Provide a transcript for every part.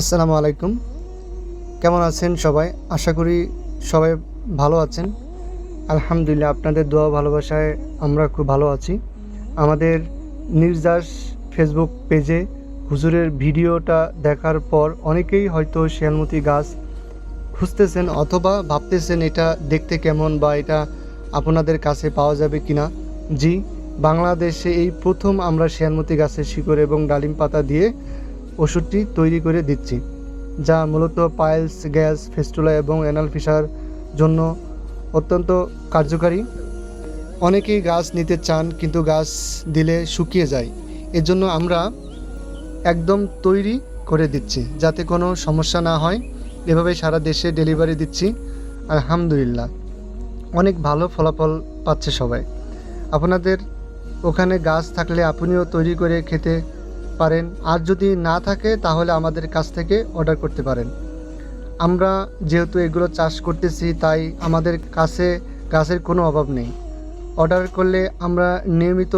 আসসালামু আলাইকুম। কেমন আছেন সবাই? আশা করি সবাই ভালো আছেন। আলহামদুলিল্লাহ, আপনাদের দোয়া ভালোবাসায় আমরা খুব ভালো আছি। আমাদের নির্যাস ফেসবুক পেজে হুজুরের ভিডিওটা দেখার পর অনেকেই হয়তো শিয়ালমতি গাছ খুঁজতেছেন অথবা ভাবতেছেন এটা দেখতে কেমন বা এটা আপনাদের কাছে পাওয়া যাবে কি না জি, বাংলাদেশে এই প্রথম আমরা শিয়ালমতি গাছের শিকড় এবং ডালিম পাতা দিয়ে ওষুধটি তৈরি করে দিচ্ছি, যা মূলত পাইলস, গ্যাস, ফেস্টুলা এবং অ্যানাল ফিসার জন্য অত্যন্ত কার্যকারী। অনেকেই গাছ নিতে চান কিন্তু গাছ দিলে শুকিয়ে যায়। এজন্য আমরা একদম তৈরি করে দিচ্ছি, যাতে কোনো সমস্যা না হয়। এভাবে সারা দেশে ডেলিভারি দিচ্ছি, আলহামদুলিল্লাহ। অনেক ভালো ফলাফল পাচ্ছে সবাই। আপনাদের ওখানে গাছ থাকলে আপনিও তৈরি করে খেতে পারেন। আর যদি না থাকে, তাহলে আমাদের কাছ থেকে অর্ডার করতে পারেন। আমরা যেহেতু এগুলো চাষ করতেছি, তাই আমাদের কাছে গাছের কোনো অভাব নেই। অর্ডার করলে আমরা নিয়মিত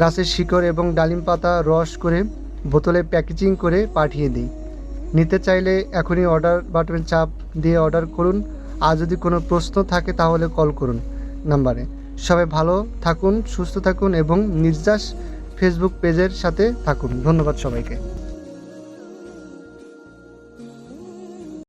গাছের শিকড় এবং ডালিম পাতা রস করে বোতলে প্যাকেজিং করে পাঠিয়ে দিই। নিতে চাইলে এখনই অর্ডার বাটনে চাপ দিয়ে অর্ডার করুন। আর যদি কোনো প্রশ্ন থাকে, তাহলে কল করুন নাম্বারে। সবাই ভালো থাকুন, সুস্থ থাকুন এবং নির্যাস ফেসবুক পেজের সাথে থাকুন। ধন্যবাদ সবাইকে।